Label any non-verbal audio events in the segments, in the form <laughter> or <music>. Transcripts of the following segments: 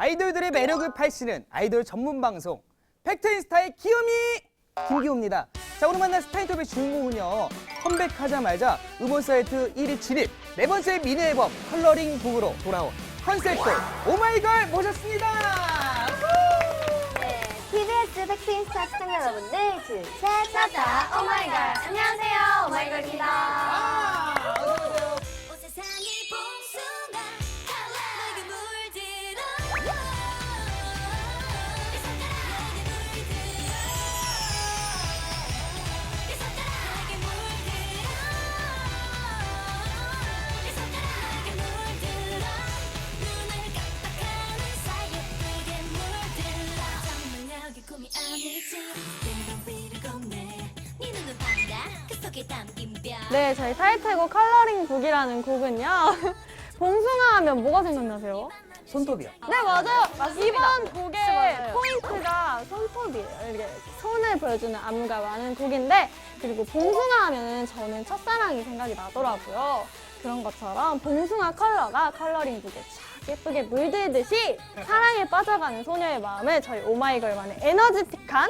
아이돌들의 매력을 파헤치는 아이돌 전문 방송 팩트인스타의 귀요미 김기호입니다. 자 오늘 만난 스타인톱의 주인공은요 컴백하자마자 음원 사이트 1위 진입 네 번째 미니 앨범 컬러링 북으로 돌아온 컨셉돌 오마이걸 모셨습니다. 네, TBS 팩트인스타 시청자 여러분들 둘셋 낫다 오마이걸 안녕하세요 오마이걸입니다 네, 저희 타이틀곡 컬러링 북이라는 곡은요. <laughs> 봉숭아 하면 뭐가 생각나세요? 손톱이요. 네, 맞아요. 이번 곡의 맞아요. 포인트가 손톱이에요. 이렇게 손을 보여주는 안무가 많은 곡인데, 그리고 봉숭아 하면 저는 첫사랑이 생각이 나더라고요. 그런 것처럼 봉숭아 컬러가 컬러링 북에 쫙 예쁘게 물들듯이 사랑에 빠져가는 소녀의 마음을 저희 오마이걸만의 에너지틱한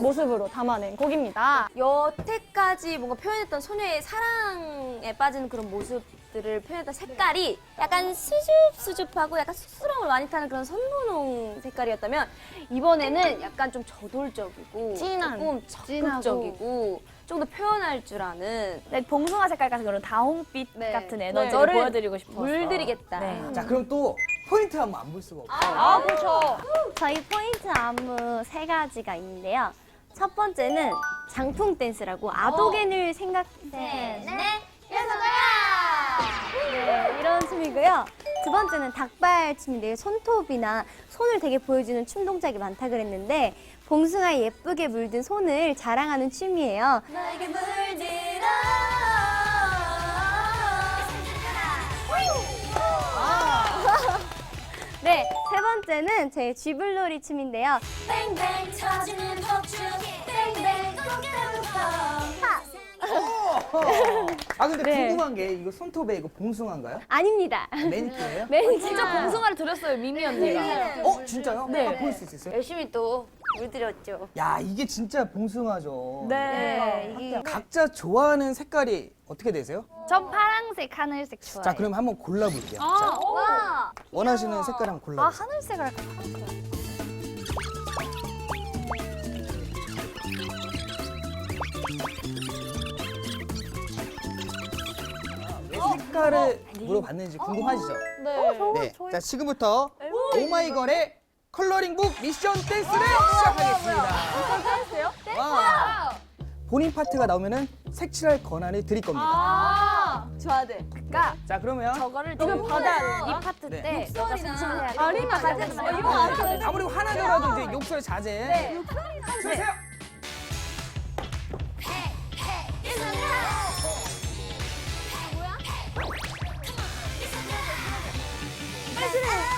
모습으로 담아낸 곡입니다. 여태까지 뭔가 표현했던 소녀의 사랑에 빠지는 그런 모습들을 표현했던 색깔이 약간 수줍수줍하고 약간 쑥스러움을 많이 타는 그런 선분홍 색깔이었다면 이번에는 약간 좀 저돌적이고 진한, 조금 적극적이고 좀 더 표현할 줄 아는 네, 봉숭아 색깔 같은 그런 다홍빛 네. 같은 네. 에너지를 너를 보여드리고 싶어서 물들이겠다. 네. 자 그럼 또 포인트 한번 안 볼 수가 없어요. 아, 그렇죠. 저희 포인트 안무 세 가지가 있는데요. 첫 번째는 장풍 댄스라고 아도겐을 생각해 네, 네, 이런 춤이고요. 두 번째는 닭발 춤인데요. 손톱이나 손을 되게 보여주는 춤 동작이 많다 그랬는데 봉숭아 예쁘게 물든 손을 자랑하는 춤이에요. 너에게 물들어 네, 세 번째는 제 쥐불놀이 춤인데요. 뱅뱅 터지는 폭죽 뱅 아 근데 네. 궁금한 게 이거 손톱에 이거 봉숭아인가요? 아닙니다. 매니큐어예요? 맨 진짜 봉숭아를 드렸어요 미미 언니가 어 진짜요? 네. 한번 볼수 있어요? 열심히 또 물들였죠. 야 이게 진짜 봉숭아죠. 네. 이게 각자 좋아하는 색깔이 어떻게 되세요? 전 파랑색 하늘색 좋아해요 자 그럼 한번 골라볼게요. 자, 와, 원하시는 색깔 한번 아 골라보세요. 하늘색을 할까 왜색 깔을 물어봤는지 궁금하시죠? 네. 네. 자 지금부터 오마이걸의 컬러링북 미션 댄스를 시작하겠습니다. 댄스요? 와. 본인 파트가 나오면은 색칠할 권한을 드릴 겁니다. 아, 좋아야 돼 그러니까 자 그러면 저거를 지금 받아야 이? 파트 네. 때 너가 색칠해야 돼 아리나 돼. 돼. 이거 안 돼. 아무리 화나더라도 이제 욕설 자제. 주세요. 너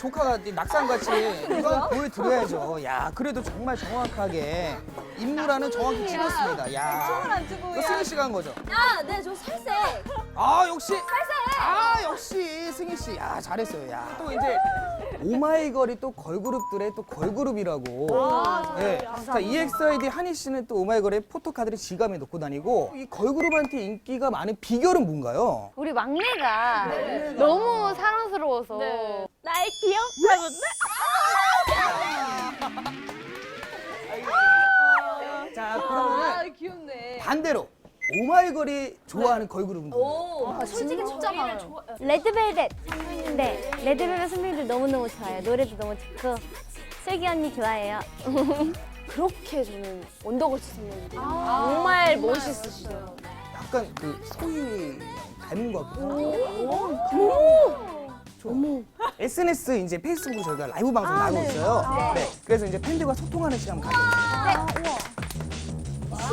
조카가 이제 낙상같이 이거 보여드려야죠. 야, 그래도 정말 정확하게 인물하는 정확히 찍었습니다. 야, 이거 승희 씨가 한 거죠? 아, 네, 저 살색. 아 역시 아 역시 승희 씨, 야 잘했어요. 야 또 이제 오마이걸이 또 걸그룹들의 또 걸그룹이라고. 네. 자 EXID 한희 씨는 또 오마이걸의 포토카드를 지갑에 넣고 다니고 이 걸그룹한테 인기가 많은 비결은 뭔가요? 우리 막내가 너무 사랑스러워서 날 귀엽다는데? 자 그러면 귀엽네. 반대로 오마이걸이 좋아하는 걸그룹은 누구예요? 오, 아, 솔직히 진짜 많아요. 레드벨벳. 네, 레드벨벳 선배님들 너무너무 좋아요. 노래도 너무 좋고. 슬기 언니 좋아해요. <laughs> 그렇게 저는 원더걸스 선배님들 정말 멋있으시죠. 약간 그 소희 닮은 것 같기도 하고. SNS 이제 페이스북 저희가 라이브 방송 나가고 있어요. 네. 그래서 이제 팬들과 소통하는 시간 가져요.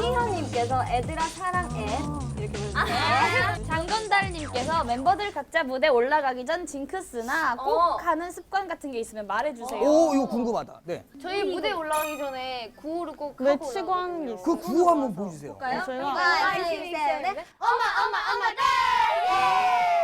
시현님께서 애들아 사랑해 이렇게 보내주세요. 장건달님께서 멤버들 각자 무대 올라가기 전 징크스나 꼭 어. 하는 습관 같은 게 있으면 말해주세요. 오, 이거 궁금하다. 네. 저희 무대 올라가기 전에 구호를 꼭 외치고 하는 게 있어요. 그 구호 한번 보여주세요. 저희가 하나, 둘, 셋, 넷. 엄마, 엄마, 엄마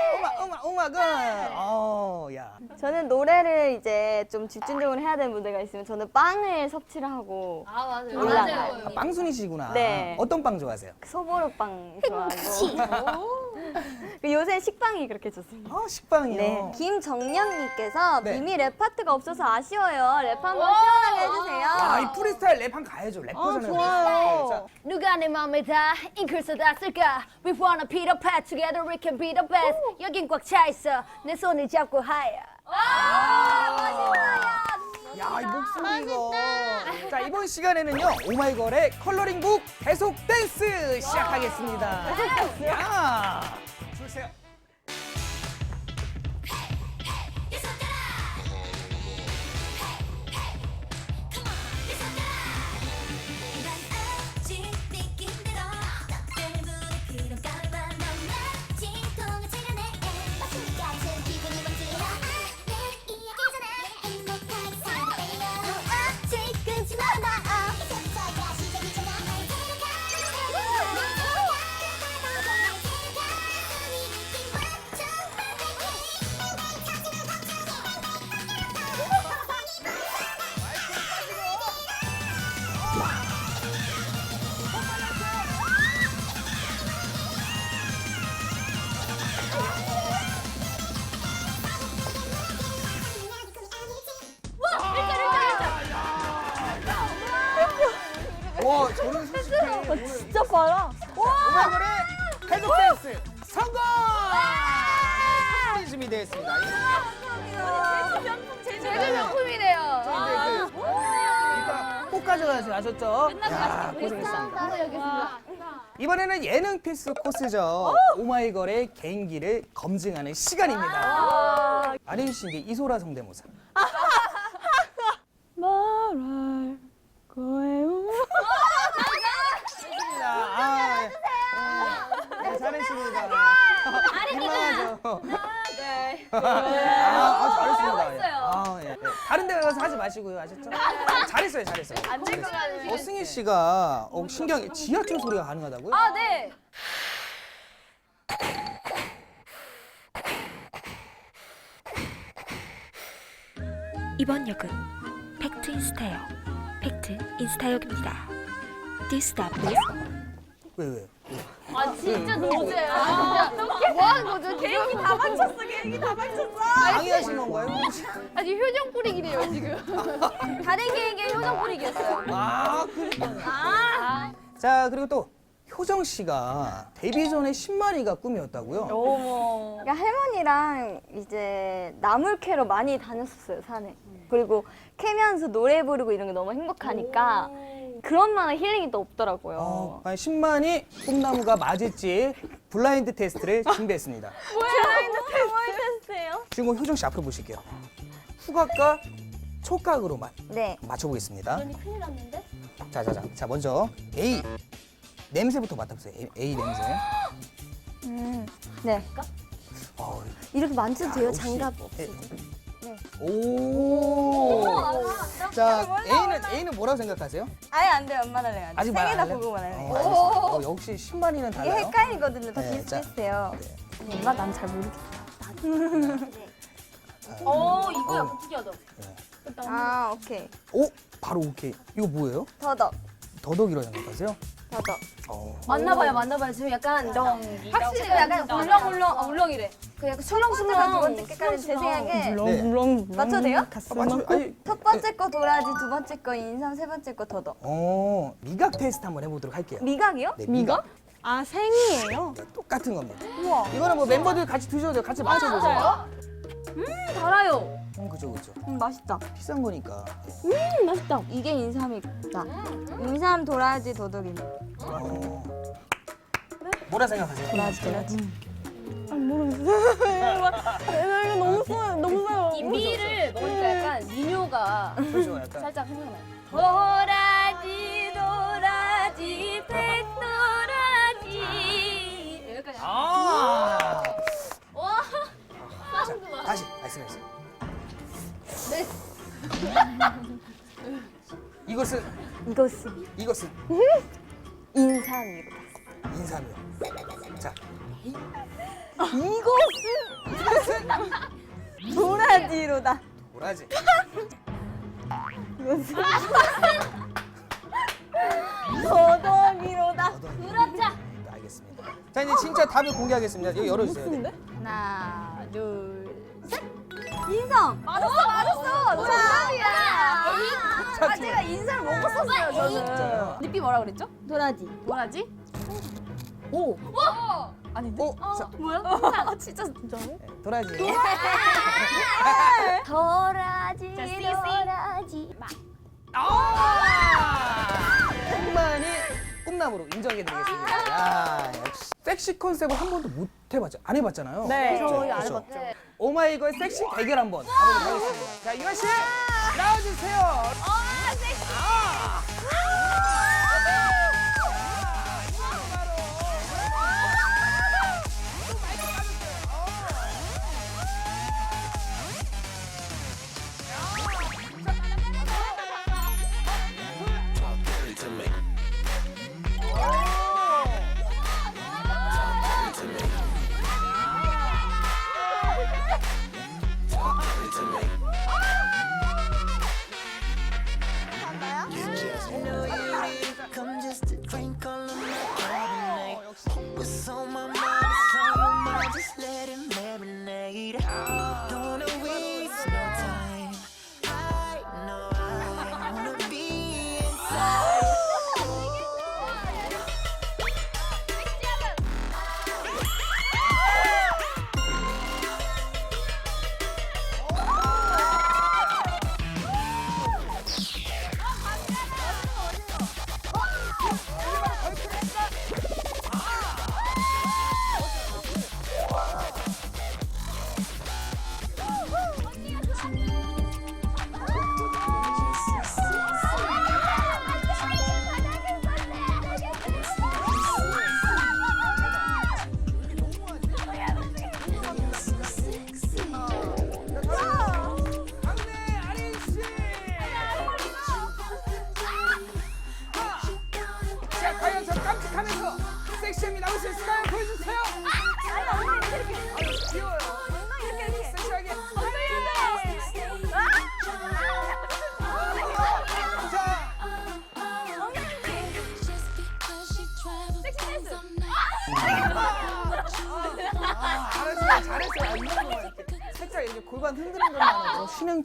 가. 어, 야. 저는 노래를 이제 좀 집중적으로 해야 되는 무대가 있으면 저는 빵을 섭취를 하고 아 맞아요. 올라가요. 아, 빵순이시구나. 네. 어떤 빵 좋아하세요? 소보로빵 좋아하고. <laughs> 그 요새 식빵이 그렇게 좋습니다. 아, 식빵이요. 네. 김정년님께서 네. 미미 랩 파트가 없어서 아쉬워요. 랩 한번 시원하게 해주세요. 아, 이 프리스타일 랩 한 가야죠. 래퍼잖아요. 좋아요. 자, 누가 내 맘에 다 잉크를 쏟았을까? We wanna beat up pat together we can be the best. 여긴 꽉 차 있어. 내 손을 잡고 하야. 야, 이 목소리 이거. 자, 이번 시간에는요. 오마이걸의 컬러링북 계속 댄스 시작하겠습니다. 야! 주세요. 야, 고생했습니다. 이번에는 예능 필수 코스죠. 오마이걸의 개인기를 검증하는 시간입니다. 아린 씨 이제 이소라 성대모사. 말할 거예요. 아, 예. 네, 잘했습니다. 민망하죠. 네. 아, 아, 잘했습니다. 예. 아, 예. 예. 다른 데 가서 하지 마시고요. 아셨죠? 잘했어요, 잘했어요. 잘했어요. 어, 승희 씨가 어, 신기하게 지하철 소리가 가능하다고요? 아, 네. 이번 역은 팩트 인스타역, 팩트 인스타역입니다. This stop is 왜, 왜? 아 진짜 노제야. 진짜 뭐 하는 거죠? 개인기 다 맞췄어. 개인기 다 맞췄어. 방해하신 건가요? 아니 효정 뿌리기래요 지금. <laughs> 다른 개에게 효정 뿌리기였어요. 아, 그러니까. 자, 그리고 또 효정 씨가 데뷔 전에 10만이가 꿈이었다고요? 그러니까 할머니랑 이제 나물 캐러 많이 다녔었어요 산에. 그리고 캐면서 노래 부르고 이런 게 너무 행복하니까 그런 만한 힐링이 또 없더라고요. 어, 아니, 10만이 꿈나무가 맞을지 블라인드 테스트를 준비했습니다. <laughs> 테스트예요? 지금 효정 씨 앞으로 보실게요. 후각과 촉각으로만 네. 맞춰보겠습니다. 큰일 났는데? 자, 자, 자, 자, 먼저 A 냄새부터 맡아보세요. A, A 냄새. 음. 네. 어, 이렇게 만져도 돼요? 장갑 네. 없이. 오. 자, A는 A는 뭐라고 생각하세요? 아예 안 돼요. 엄마 달래 안 돼. 아직 말 세개다 안 할래? 보고만 할래. 어, 알겠습니다. 어, 역시 신발이는 이게 달라요. 헷갈리거든요. 다 네, 비슷비슷해요. 엄마 난 잘 모르겠어. 어, 이거 약간 특이하다. 아 오케이. 오, 바로 오케이. 이거 뭐예요? 더덕. 더덕이라고 생각하세요? 더덕. 어. 맞나봐요, 맞나봐요. 지금 약간 확실히 약간 울렁 울렁, 어, 울렁이래. 그 약간 술렁술렁. 두 번째 끝까지 제 생각에 네. 물렁 맞춰도 돼요? 아, 맞죠? 아니, 첫 번째 거 도라지, 두 번째 거 인삼, 세 번째 거 더덕. 어, 미각 테스트 한번 해보도록 할게요. 미각이요? 네, 미각? 아 생이에요? 네, 똑같은 겁니다. 우와. 이거는 뭐 멤버들 같이 드셔도 돼요. 같이 맞춰보세요. 달아요. 음, 그죠, 그죠. 음, 맛있다. 비싼 거니까. 맛있다. 이게 인삼이다. 인삼, 도라지, 더덕이네. 어. 뭐라 생각하세요? 도라지, 도라지. 아 모르겠어요. <laughs> 나 이거 너무 써요. 너무 써요. 이 미를 먹으니까 약간 민요가 그죠, 약간. 살짝 생각나요. 도라지, 도라지, 백도라지. 여기까지. 아. 와. 자, 다시 말씀해주세요. 네. <laughs> 이것은 이것은 이것은 <laughs> 인삼이다. 인삼이요. 자, 도라지로다. 도라지. 더덕이로다. 그렇죠. 알겠습니다. 자 이제 진짜 답을 공개하겠습니다. 여기 열어주세요. 네. 하나, 둘, 셋. 인삼. 맞았어, 맞았어. 정답이야. 아, 제가 인삼 먹었었어요, 저는. 진짜요? 리피 뭐라 그랬죠? 도라지. 뭐라지? 오. 아닌데? 오. 자, 뭐야? 아, 진짜 진짜요? 네, 도라지. <laughs> 도라지, 자, C, C. 도라지. 꿈만이 꿈나무로 인정해드리겠습니다. 야 역시 섹시 컨셉을 한 번도 못 해봤죠. 안 해봤잖아요. 네. 그렇죠? 저희 안 그렇죠? 해봤죠. 오마이걸 섹시 대결 한번 가보도록 하겠습니다. 자 유아 씨 나와주세요.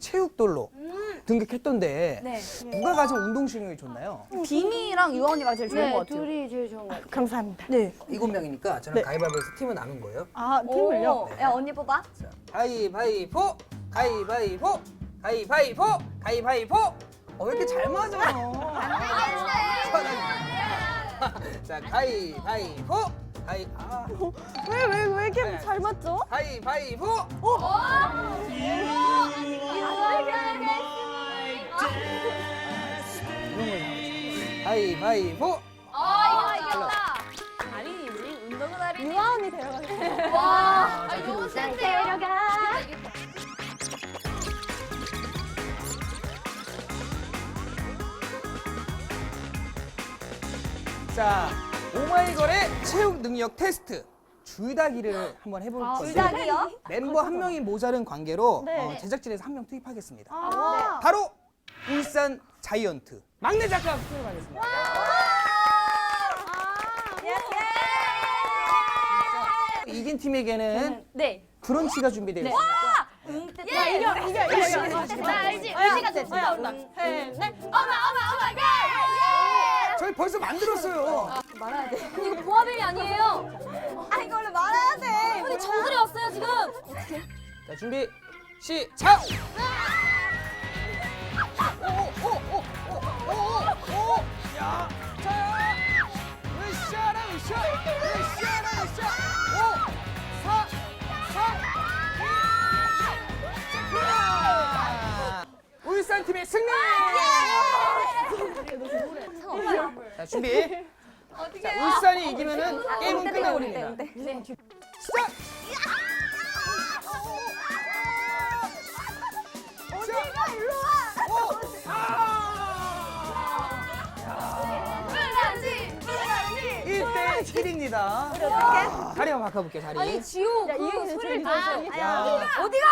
체육돌로 등극했던데 누가 가장 운동신경이 좋나요? 빈이랑 유언이가 제일 좋은 것 같아요. 둘이 제일 좋은 거 같아요. 감사합니다. 네. 일곱 명이니까 저는 가위바위보에서 팀을 나눈 거예요. 아 팀을요? 오, 야 언니 뽑아. 자, 가위바위보, 가위바위보, 가위바위보, 가위바위보. 어, 왜 이렇게 잘 맞아? 자, 가위바위보, 가위, 아, 왜 왜 왜 이렇게 네. 잘 맞죠? 가위바위보. 걸 잘하죠. 가위바위보. 아, 이거 이겼다. 아린이지. 운동은 아린. 유아 언니 데려가세요. 와, 아니, 너무 센데요? 자, 오마이걸의 체육 능력 테스트. 줄다기를 한번 해볼 건데 줄다기요? 멤버 한 명이 모자른 관계로 네. 어, 제작진에서 한 명 투입하겠습니다. 아, 바로 울산 자이언트 막내 작가 투입하겠습니다. 이긴 팀에게는 네. 브런치가 준비되어 있습니다. 야, 이겨, 이겨, 이겨, 이겨. 나 알지? 의지가 좀 올라온다. 셋, 넷. 어머, 어머, 어머, 예! 저희 벌써 만들었어요. 이거 보아뱀이 아니에요. 아, 이거 원래 말해야 돼. 근데 정글이 왔어요, 지금. 자 준비 시작. 오오오오오오오 야, 자, 으쌰라 으쌰, 으쌰라 으쌰. 오, 사, 사, 이, 자, 울산 팀의 승리. 자 준비. 자 울산이 이기면은 게임은 끝나버립니다. 시작. 어디가 일로 와! 불나지, 불나지. 1대 1입니다. 자리 한번 바꿔볼게요, 자리. 아니, 지호 그 소리를. 이거 야, 어디가?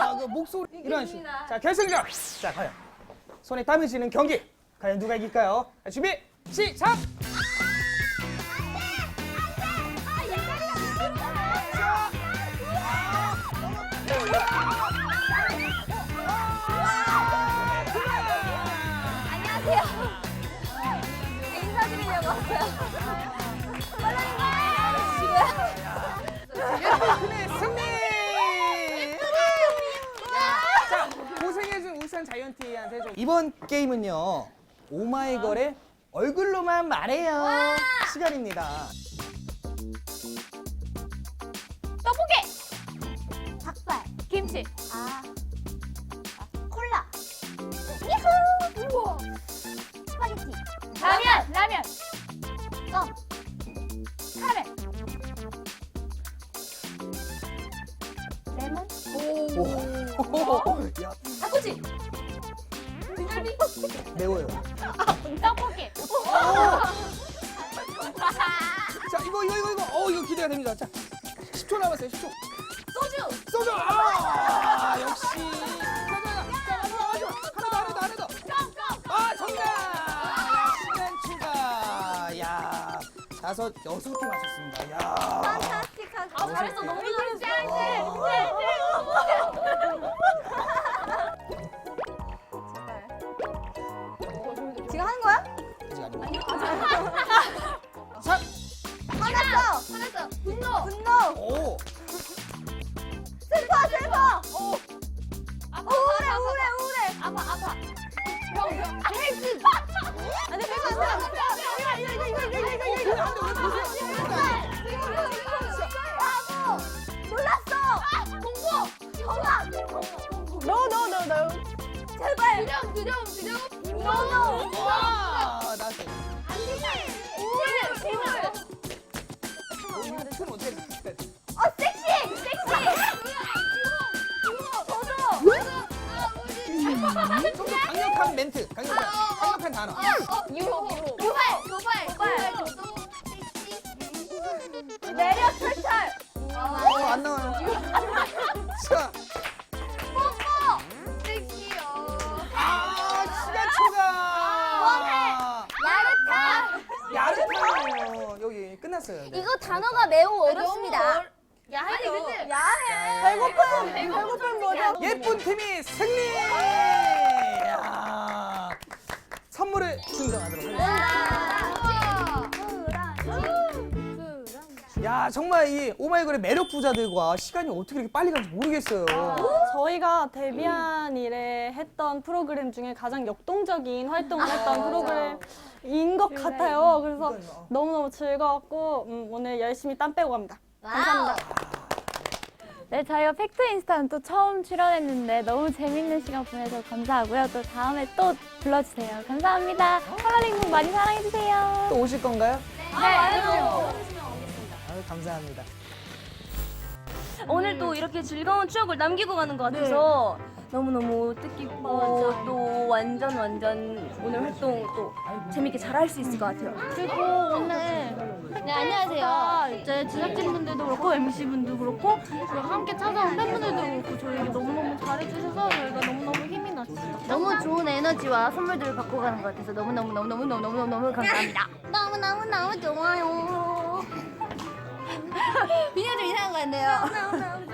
아, 그 목소리 이런 식. 자, 결승전. 자, 과연 손에 땀이 지는 경기. 과연 누가 이길까요? 자, 준비 시작. 울산 자이언티한테 좀 이번 게임은요 오마이걸의 얼굴로만 말해요 시간입니다. 떡볶이, 닭발. 김치, 아. 어 기대가 됩니다. 자, 10초 남았어요. 10초. 소주, 소주. 아, 역시. 자, 자, 자, 마지막 마지막 하나 더 하나 더 하나 더. 껌, 껌. 아, 정답. 시간 추가. 야, 다섯 여섯 개 맞췄습니다. 야. 판타스틱하게. 아, 잘했어. 너무 잘했어. 지 병, 병. 단어. 유호, 유발, 도발, 도발. 매력 탈탈. 어, 안 나와요. <laughs> 자, 섹시요. 아, 시간 초과. 야릇한. 야릇해요. 여기 끝났어요. 네. 이거 단어가 매우 어렵습니다. 야, 아니, 근데. 야해. 배고픔. 배고픔 뭐죠? 예쁜 팀이 승리! 야. 선물을 증정하도록 하겠습니다. 야, 정말 이 오마이걸의 매력 부자들과 시간이 어떻게 이렇게 빨리 가는지 모르겠어요. 저희가 데뷔한 이래 했던 프로그램 중에 가장 역동적인 활동을 했던 프로그램인 것 같아요. 그래서 너무너무 즐거웠고 음, 오늘 열심히 땀 빼고 갑니다. 감사합니다. 네, 저희가 팩트 인스타는 또 처음 출연했는데 너무 재밌는 시간 보내서 감사하고요. 또 다음에 또 불러주세요. 감사합니다. 컬러링북 많이 사랑해주세요. 또 오실 건가요? 네. 아유, 감사합니다. 오늘 또 이렇게 즐거운 추억을 남기고 가는 것 같아서 너무너무 뜻깊고 또 완전 완전 오늘 활동 또 재밌게 잘 할 수 있을 것 같아요. 그리고 오늘 네 안녕하세요. 이제 제작진분들도 그렇고 MC분도 그렇고 그리고 함께 찾아온 팬분들도 그렇고 저희에게 너무너무 잘해주셔서 저희가 너무너무 힘이 났어요. 너무 좋은 에너지와 선물들을 받고 가는 것 같아서 너무너무너무너무너무너무 감사합니다. <laughs> 너무너무너무 좋아요. <laughs> 비녀 좀 이상한 것 같네요.